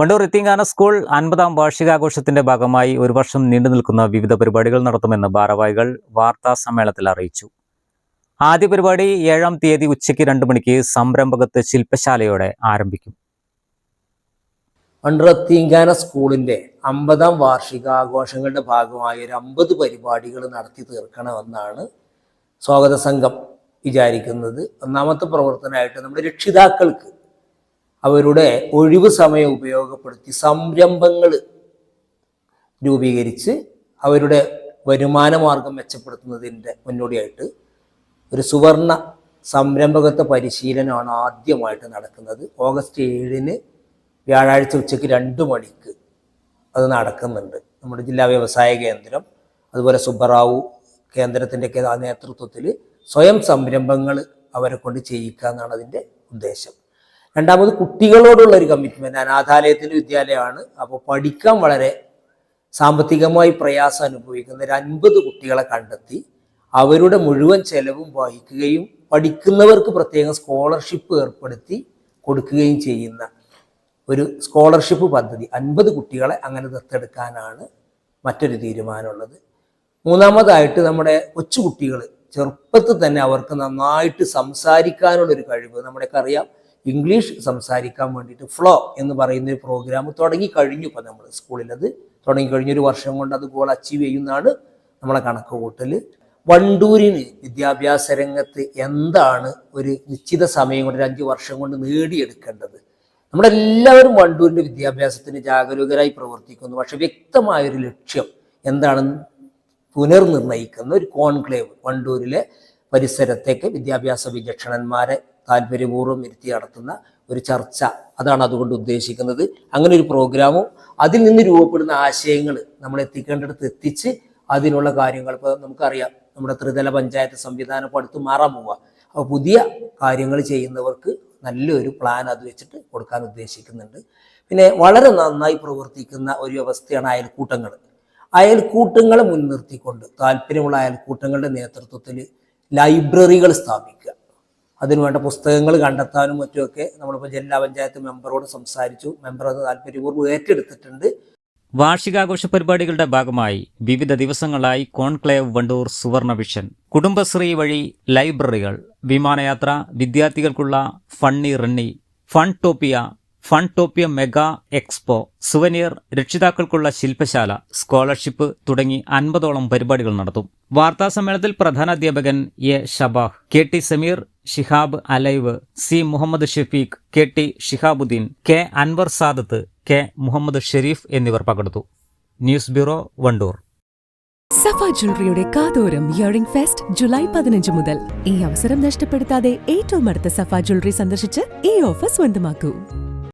Wandoor ഇത്തിങ്കാന school അൻപതാം വാർഷികാഘോഷത്തിന്റെ ഭാഗമായി ഒരു വർഷം നീണ്ടു നിൽക്കുന്ന വിവിധ പരിപാടികൾ നടത്തുമെന്ന് ഭാരവാഹികൾ വാർത്താ സമ്മേളനത്തിൽ അറിയിച്ചു. ആദ്യ പരിപാടി ഏഴാം തീയതി ഉച്ചയ്ക്ക് രണ്ട് മണിക്ക് സംരംഭകത്ത് ശില്പശാലയോടെ ആരംഭിക്കും. അണ്ടറത്തീങ്കാന സ്കൂളിന്റെ അമ്പതാം വാർഷികാഘോഷങ്ങളുടെ ഭാഗമായി ഒരു അമ്പത് പരിപാടികൾ നടത്തി തീർക്കണമെന്നാണ് സ്വാഗത സംഘം വിചാരിക്കുന്നത്. ഒന്നാമത്തെ പ്രവർത്തനമായിട്ട് നമ്മുടെ രക്ഷിതാക്കൾക്ക് അവരുടെ ഒഴിവ് സമയം ഉപയോഗപ്പെടുത്തി സംരംഭങ്ങൾ രൂപീകരിച്ച് അവരുടെ വരുമാന മാർഗം മെച്ചപ്പെടുത്തുന്നതിന്റെ മുന്നോടിയായിട്ട് ഒരു സുവർണ സംരംഭകത്വ പരിശീലനമാണ് ആദ്യമായിട്ട് നടക്കുന്നത്. ഓഗസ്റ്റ് ഏഴിന് വ്യാഴാഴ്ച ഉച്ചയ്ക്ക് രണ്ട് മണിക്ക് അത് നടക്കുന്നുണ്ട്. നമ്മുടെ ജില്ലാ വ്യവസായ കേന്ദ്രം അതുപോലെ സുബ്ബറാവു കേന്ദ്രത്തിന്റെ ഒക്കെ നേതൃത്വത്തിൽ സ്വയം സംരംഭങ്ങൾ അവരെ കൊണ്ട് ചെയ്യിക്കുക എന്നാണ് അതിന്റെ ഉദ്ദേശം. രണ്ടാമത് കുട്ടികളോടുള്ള ഒരു കമ്മിറ്റ്മെന്റ് അനാഥാലയത്തിന്റെ വിദ്യാലയമാണ്. അപ്പോൾ പഠിക്കാൻ വളരെ സാമ്പത്തികമായി പ്രയാസം അനുഭവിക്കുന്ന ഒരു അൻപത് കുട്ടികളെ കണ്ടെത്തി അവരുടെ മുഴുവൻ ചെലവും വഹിക്കുകയും പഠിക്കുന്നവർക്ക് പ്രത്യേകം സ്കോളർഷിപ്പ് ഏർപ്പെടുത്തി കൊടുക്കുകയും ചെയ്യുന്ന ഒരു സ്കോളർഷിപ്പ് പദ്ധതി. അൻപത് കുട്ടികളെ അങ്ങനെ ദത്തെടുക്കാനാണ് മറ്റൊരു തീരുമാനമുള്ളത്. മൂന്നാമതായിട്ട് നമ്മുടെ കൊച്ചുകുട്ടികൾ ചെറുപ്പത്തിൽ തന്നെ അവർക്ക് നന്നായിട്ട് സംസാരിക്കാനുള്ള ഒരു കഴിവ്. നമ്മുടെയൊക്കെ അറിയാം ഇംഗ്ലീഷ് സംസാരിക്കാൻ വേണ്ടിയിട്ട് ഫ്ലോ എന്ന് പറയുന്ന ഒരു പ്രോഗ്രാം തുടങ്ങി കഴിഞ്ഞു ഇപ്പം നമ്മൾ സ്കൂളിൽ അത് തുടങ്ങി കഴിഞ്ഞൊരു വർഷം കൊണ്ട് അത് ഗോൾ അച്ചീവ് ചെയ്യുന്നതാണ് നമ്മളെ കണക്ക് കൂട്ടൽ വണ്ടൂരിന് വിദ്യാഭ്യാസ രംഗത്ത് എന്താണ് ഒരു നിശ്ചിത സമയം കൊണ്ട് ഒരു അഞ്ച് വർഷം കൊണ്ട് നേടിയെടുക്കേണ്ടത്? നമ്മളെല്ലാവരും വണ്ടൂരിന്റെ വിദ്യാഭ്യാസത്തിന് ജാഗരൂകരായി പ്രവർത്തിക്കുന്നു. പക്ഷെ വ്യക്തമായൊരു ലക്ഷ്യം എന്താണെന്ന് പുനർനിർണയിക്കുന്ന ഒരു കോൺക്ലേവ് വണ്ടൂരിലെ പരിസരത്തേക്ക് വിദ്യാഭ്യാസ വിചക്ഷണന്മാരെ താല്പര്യപൂർവം ഇരുത്തി നടത്തുന്ന ഒരു ചർച്ച അതാണ് അതുകൊണ്ട് ഉദ്ദേശിക്കുന്നത്. അങ്ങനെ ഒരു പ്രോഗ്രാമും അതിൽ നിന്ന് രൂപപ്പെടുന്ന ആശയങ്ങൾ നമ്മൾ എത്തിക്കേണ്ടടുത്ത് എത്തിച്ച് അതിനുള്ള കാര്യങ്ങൾ ഇപ്പോൾ നമുക്കറിയാം. നമ്മുടെ ത്രിതല പഞ്ചായത്ത് സംവിധാനം ഇപ്പോൾ അടുത്ത് മാറാൻ പോവുക അപ്പോൾ പുതിയ കാര്യങ്ങൾ ചെയ്യുന്നവർക്ക് നല്ലൊരു പ്ലാൻ അത് വെച്ചിട്ട് കൊടുക്കാൻ ഉദ്ദേശിക്കുന്നുണ്ട്. പിന്നെ വളരെ നന്നായി പ്രവർത്തിക്കുന്ന ഒരു വ്യവസ്ഥയാണ് അയൽക്കൂട്ടങ്ങൾ. അയൽക്കൂട്ടങ്ങളെ മുൻനിർത്തിക്കൊണ്ട് താല്പര്യമുള്ള അയൽക്കൂട്ടങ്ങളുടെ നേതൃത്വത്തിൽ ലൈബ്രറികൾ സ്ഥാപിക്കുക. അതിനുവേണ്ട പുസ്തകങ്ങൾ കണ്ടെത്താനും മറ്റുമൊക്കെ നമ്മളിപ്പോൾ ജില്ലാ പഞ്ചായത്ത് മെമ്പറോട് സംസാരിച്ചു. മെമ്പർ അത് താല്പര്യപൂർവം ഏറ്റെടുത്തിട്ടുണ്ട്. വാർഷികാഘോഷ പരിപാടികളുടെ ഭാഗമായി വിവിധ ദിവസങ്ങളായി കോൺക്ലേവ് വണ്ടൂർ സുവർണ വിഷൻ. കുടുംബശ്രീ വഴി ലൈബ്രറികൾ വിമാനയാത്ര വിദ്യാർത്ഥികൾക്കുള്ള funny runny Funtopia Funtopia mega expo souvenir രക്ഷിതാക്കൾക്കുള്ള ശില്പശാല സ്കോളർഷിപ്പ് തുടങ്ങി അൻപതോളം പരിപാടികൾ നടത്തും. വാർത്താ സമ്മേളനത്തിൽ പ്രധാന അധ്യാപകൻ A Shabah K T Sameer Shihab alive C Muhammad Shafeeq K T Shihabuddeen K Anwar Sadath K Muhammad Shareef എന്നിവർ പങ്കെടുത്തു. News bureau Wandoor. സഫ ജ്വല്ലറിയുടെ കാതോരം ഇയറിംഗ് ഫെസ്റ്റ് ജൂലൈ പതിനഞ്ച് മുതൽ. ഈ അവസരം നഷ്ടപ്പെടുത്താതെ ഏറ്റവും അടുത്ത സഫ ജ്വല്ലറി സന്ദർശിച്ച് ഈ ഓഫർ സ്വന്തമാക്കൂ.